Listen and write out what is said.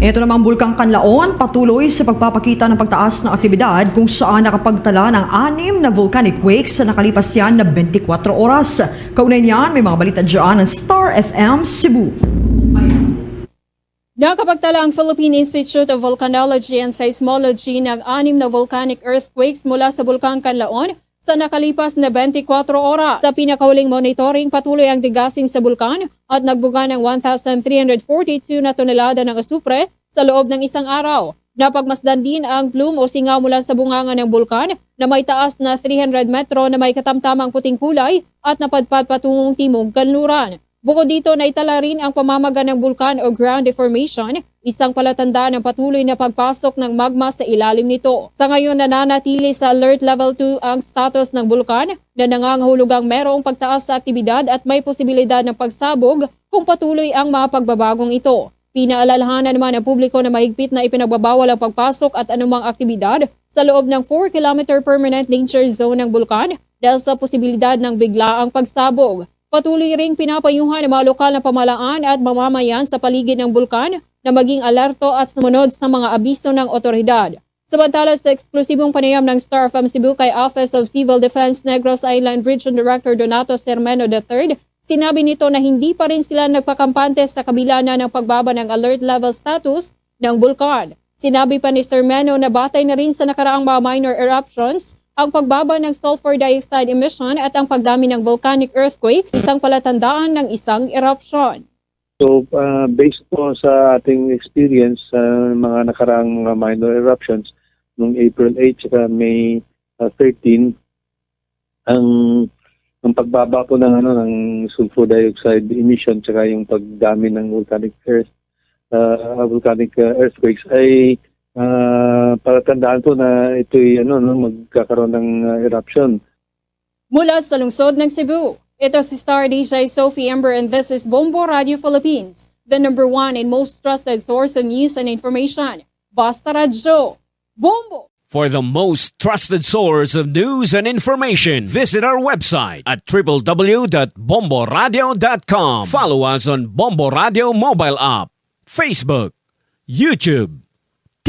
Ito namang Bulkang Kanlaon patuloy sa pagpapakita ng pagtaas ng aktibidad kung saan nakapagtala ng anim na volcanic quakes sa nakalipas yan na 24 oras. Kaunay niyan, may mga balita dyan ng Star FM Cebu. Nakapagtala ang Philippine Institute of Volcanology and Seismology ng anim na volcanic earthquakes mula sa Bulkang Kanlaon sa nakalipas na 24 oras. Sa pinakahuling monitoring, patuloy ang digasing sa bulkan at nagbuga ng 1,342 na tonelada ng asupre sa loob ng isang araw. Napagmasdan din ang plume o singaw mula sa bunganga ng bulkan na may taas na 300 metro na may katamtamang puting kulay at napadpad patungong timog kanluran. Bukod dito, naitala rin ang pamamaga ng bulkan o ground deformation, isang palatandaan ng patuloy na pagpasok ng magma sa ilalim nito. Sa ngayon, nananatili sa alert level 2 ang status ng bulkan na nangangahulugang merong pagtaas sa aktibidad at may posibilidad ng pagsabog kung patuloy ang mga pagbabagong ito. Pinaalalahanan naman ng publiko na mahigpit na ipinagbabawal ang pagpasok at anumang aktibidad sa loob ng 4 km permanent danger zone ng bulkan dahil sa posibilidad ng biglaang pagsabog. Patuloy ring pinapayuhan ng mga lokal na pamalaan at mamamayan sa paligid ng bulkan na maging alerto at sumunod sa mga abiso ng otoridad. Samantala sa eksklusibong panayam ng Star FM Cebu kay Office of Civil Defense Negros Island Region Director Donato Sermeno III, sinabi nito na hindi pa rin sila nagpakampante sa kabila na ng pagbaba ng alert level status ng bulkan. Sinabi pa ni Sermeno na batay na rin sa nakaraang mga minor eruptions ang pagbaba ng sulfur dioxide emission at ang pagdami ng volcanic earthquakes, isang palatandaan ng isang eruption. So, uh, based po sa ating experience sa mga nakaraang mga minor eruptions noong April 8 at May uh, 13, ang ang pagbaba po ng ano ng sulfur dioxide emission tsaka yung pagdami ng volcanic earth uh, volcanic uh, earthquakes ay uh, palatandaan po na ito'y ano no, magkakaroon ng uh, eruption. Mula sa lungsod ng Cebu, ito si Star DJ Sophie Ember and this is Bombo Radio Philippines, the number one and most trusted source of news and information. Basta Radio. Bombo! For the most trusted source of news and information, visit our website at www.bomboradio.com. Follow us on Bombo Radio mobile app, Facebook, YouTube,